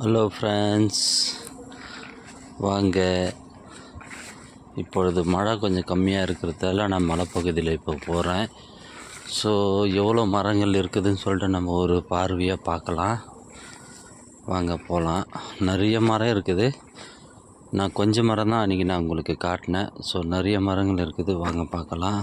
Hello friends வாங்க. இப்பொழுது மழை கொஞ்சம் கம்மியாக இருக்கிறதால நான் மலைப்பகுதியில் இப்போ போகிறேன். ஸோ எவ்வளோ மரங்கள் இருக்குதுன்னு சொல்லிட்டு நம்ம ஒரு பார்வையாக பார்க்கலாம். வாங்க போகலாம். நிறைய மரம் இருக்குது. நான் கொஞ்சம் மரம் தான் அன்றைக்கி நான் உங்களுக்கு காட்டினேன். ஸோ நிறைய மரங்கள் இருக்குது. வாங்க பார்க்கலாம்.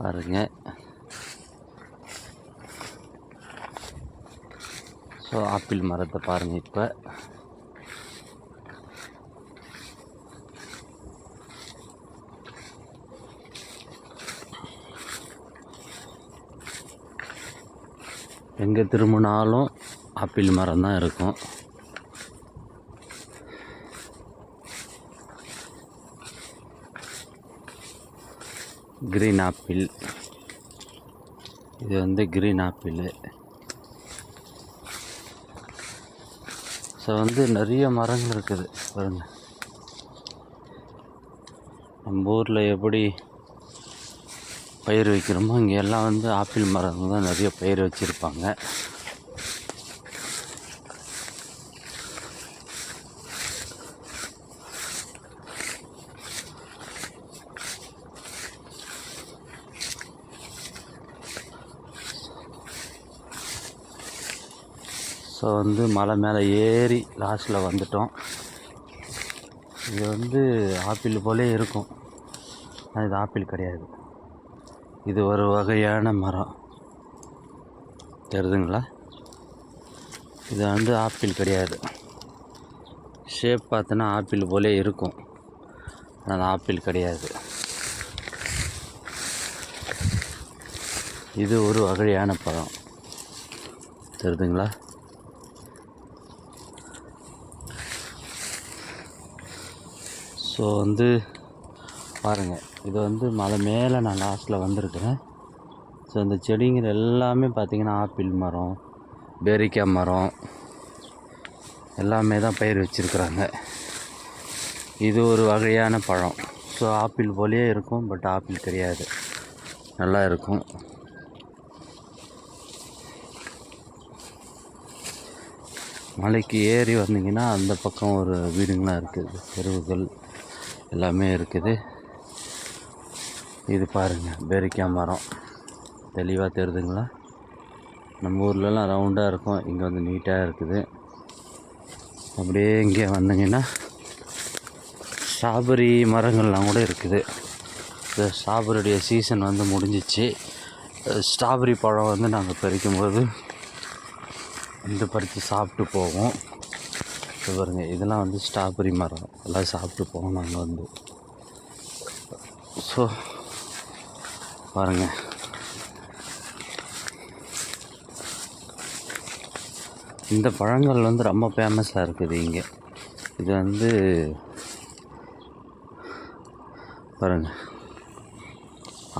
பாருங்க. ஸோ ஆப்பிள் மரத்தை பாருங்கள் இப்போ. எங்கே திரும்பினாலும் ஆப்பிள் மரம் தான் இருக்கும். க்ரீன் ஆப்பிள் இது வந்து க்ரீன் ஆப்பிள் ஸோ வந்து நிறைய மரங்கள் இருக்குது. பாருங்கள் நம்ம ஊரில் எப்படி பயிர் வைக்கிறோமோ இங்கே எல்லாம் வந்து ஆப்பிள் மரங்கள் தான் நிறைய பயிர் வச்சுருப்பாங்க. ஸோ வந்து மலை மேலே ஏறி லாஸ்ட்டில் வந்துட்டோம். இது வந்து ஆப்பிள் போலே இருக்கும். ஆனால் இது ஆப்பிள் கிடையாது. இது ஒரு வகையான மரம். தெரியுதுங்களா இது வந்து ஆப்பிள் கிடையாது. ஷேப் பார்த்தோன்னா ஆப்பிள் போலே இருக்கும். ஆனால் அது ஆப்பிள் கிடையாது. இது ஒரு வகையான பழம். தெரியுதுங்களா ஸோ வந்து பாருங்கள் இது வந்து மலை மேலே நான் லாஸ்ட்டில் வந்திருக்கிறேன். ஸோ இந்த செடிங்கிற எல்லாமே பார்த்திங்கன்னா ஆப்பிள் மரம் பேரிக்காய் மரம் எல்லாமே தான் பயிர் வச்சுருக்குறாங்க. இது ஒரு வகையான பழம். ஸோ ஆப்பிள் போலேயே இருக்கும் பட் ஆப்பிள் கிடையாது. நல்லா இருக்கும். மலைக்கு ஏறி வந்தீங்கன்னா அந்த பக்கம் ஒரு வீடுங்களாம் இருக்குது. தெருவுகள். எல்லாமே இருக்குது. இது பாருங்கள் பேரிக்கா மரம். தெளிவாக தெரியுதுங்களா நம்ம ஊர்லலாம் ரவுண்டாக இருக்கும் இங்கே வந்து நீட்டாக இருக்குது. அப்படியே இங்கே வந்தீங்கன்னா ஸ்ட்ராபெரி மரங்கள்லாம் கூட இருக்குது. இந்த ஸ்ட்ராபெரியுடைய சீசன் வந்து முடிஞ்சிச்சு. ஸ்ட்ராபெரி பழம் வந்து நாங்கள் பறிக்கும்போது இந்த பறித்து சாப்பிட்டு போவோம். இது பாருங்கள் இதெல்லாம் வந்து ஸ்ட்ராபெரி மரம். எல்லாம் சாப்பிட்டு போவோம் நாங்கள் வந்து. ஸோ பாருங்கள் இந்த பழங்கள் வந்து ரொம்ப ஃபேமஸாக இருக்குது இங்கே. இது வந்து பாருங்கள்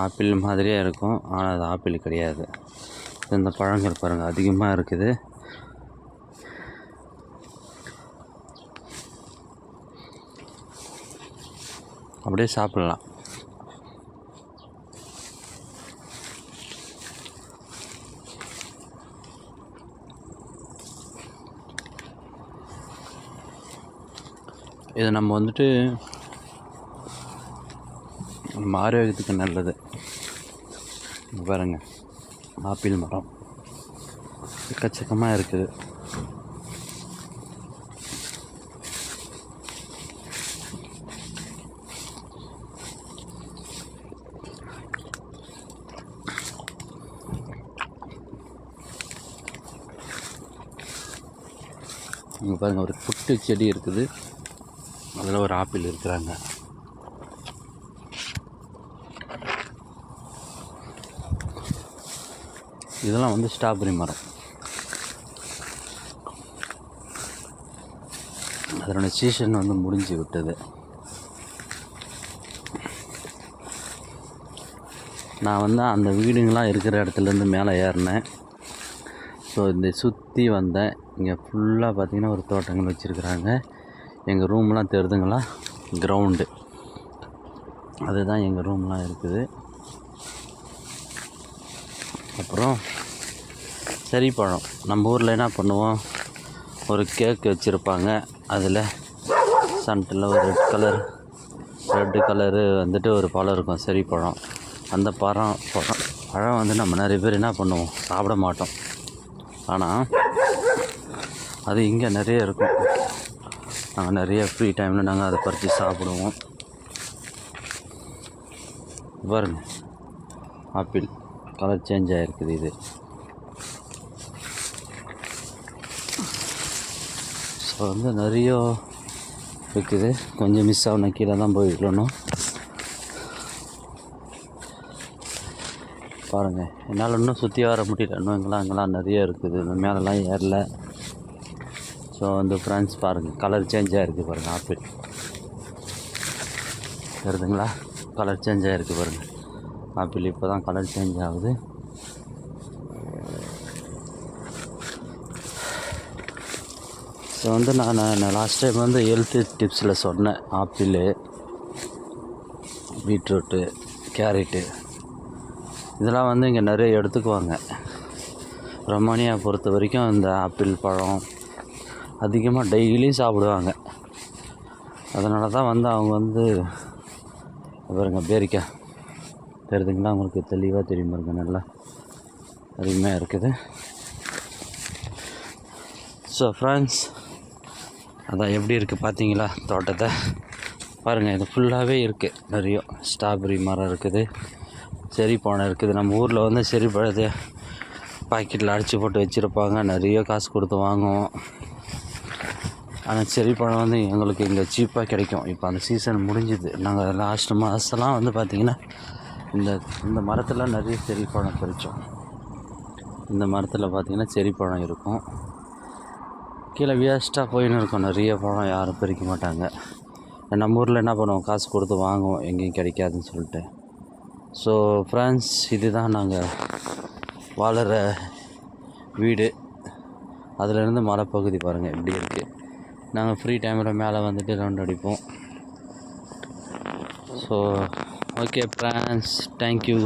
ஆப்பிள் மாதிரியே இருக்கும். ஆனால் அது ஆப்பிள் கிடையாது. இந்த பழங்கள் பாருங்கள் அதிகமாக இருக்குது. அப்படியே சாப்பிட்லாம். இது நம்ம வந்துட்டு நம்ம ஆரோக்கியத்துக்கு நல்லது. பாருங்கள் பாருங்க. ஆப்பிள் மரம். எக்கச்சக்கமாக இருக்குது. இங்கே பாருங்கள் ஒரு புட்டு செடி இருக்குது. அதில் ஒரு ஆப்பிள் இருக்கிறாங்க. இதெல்லாம் வந்து ஸ்ட்ராபெரி மரம். அதனோட சீசன் வந்து முடிஞ்சு விட்டது. நான் வந்து அந்த வீடுங்களாம் இருக்கிற இடத்துலேருந்து மேலே ஏறினேன். ஸோ இந்த சுற்றி வந்தேன். இங்கே ஃபுல்லாக பார்த்திங்கன்னா ஒரு தோட்டங்கள் வச்சுருக்குறாங்க. எங்கள் ரூம்லாம் தெரிதுங்களா? கிரவுண்டு அதுதான் எங்கள் ரூம்லாம் இருக்குது. அப்புறம் சரி பழம் நம்ம ஊரில் என்ன பண்ணுவோம்? ஒரு கேக் வச்சுருப்பாங்க. அதில் சன்ட்டில் ஒரு ரெட் கலர் ரெட்டு கலரு வந்துட்டு ஒரு பழம் இருக்கும் சரி பழம் அந்த பழம் பழம் பழம் வந்து நம்ம நிறைய பேர் என்ன பண்ணுவோம்? சாப்பிட மாட்டோம். ஆனால் அது இங்கே நிறைய இருக்கும். நாங்கள் நிறைய ஃப்ரீ டைமில் நாங்கள் அதை பறித்து சாப்பிடுவோம். பாருங்க. ஆப்பிள் கலர் சேஞ்ச் ஆகிருக்குது இது. ஸோ வந்து நிறைய இருக்குது. கொஞ்சம் மிஸ் ஆகணும் கீழே தான் போய் விடணும் பாருங்கள் என்னால் இன்னும் சுற்றி வர முடியல. இன்னும் இங்கெல்லாம் இங்கெல்லாம் நிறைய இருக்குது. இந்த மேலெலாம் ஏறல. ஸோ வந்து ஃப்ரெண்ட்ஸ் பாருங்கள் கலர் சேஞ்ச் ஆகிருக்கு பாருங்கள் ஆப்பிள் வருதுங்களா கலர் சேஞ்ச் ஆகிருக்கு பாருங்கள் ஆப்பிள் இப்போ தான் கலர் சேஞ்ச் ஆகுது. ஸோ வந்து நான் நான் லாஸ்ட் டைம் வந்து ஹெல்த்து டிப்ஸில் சொன்னேன். ஆப்பிள் பீட்ரூட்டு கேரட்டு இதெல்லாம் வந்து இங்கே நிறைய எடுத்துக்குவாங்க. ரொமானியா பொறுத்த வரைக்கும் இந்த ஆப்பிள் பழம் அதிகமாக டெய்லியும் சாப்பிடுவாங்க. அதனால தான் வந்து அவங்க வந்து பாருங்க பேரிக்காய். தெரியுதுங்களா உங்களுக்கு தெளிவாக தெரியும் பாருங்க நல்லா அருமையாக இருக்குது. ஸோ ஃப்ரெண்ட்ஸ் அதான் எப்படி இருக்குது பார்த்தீங்களா? தோட்டத்தை. பாருங்கள் இது ஃபுல்லாகவே இருக்குது நிறைய ஸ்ட்ராபெரி மரம் இருக்குது செரி பானை இருக்குது. நம்ம ஊரில் வந்து செரி பழத்தை பாக்கெட்டில் அடித்து போட்டு வச்சுருப்பாங்க. நிறைய காசு கொடுத்து வாங்குவோம். ஆனால் செரி பழம் வந்து எங்களுக்கு இங்கே சீப்பாக கிடைக்கும். இப்போ அந்த சீசன் முடிஞ்சுது. நாங்கள் லாஸ்ட் மாதம்லாம் வந்து பார்த்திங்கன்னா இந்த இந்த மரத்தில் நிறைய செரி பழம் பறித்தோம் இந்த மரத்தில் பார்த்திங்கன்னா செரி பழம் இருக்கும். கீழே வேஸ்ட்டாக போயின்னு இருக்கும். நிறைய பழம் யாரும் பறிக்க மாட்டாங்க. நம்ம ஊரில் என்ன பண்ணுவோம்? காசு கொடுத்து வாங்குவோம். எங்கேயும் கிடைக்காதுன்னு சொல்லிட்டு. ஸோ ஃப்ரெண்ட்ஸ் இதுதான் நாங்கள் வாழுற வீடு. அதிலிருந்து மலைப்பகுதி பாருங்கள் எப்படி இருக்குது நாங்கள் ஃப்ரீ டைமில் மேலே வந்துட்டு ரவுண்ட் அடிப்போம். So okay France thank you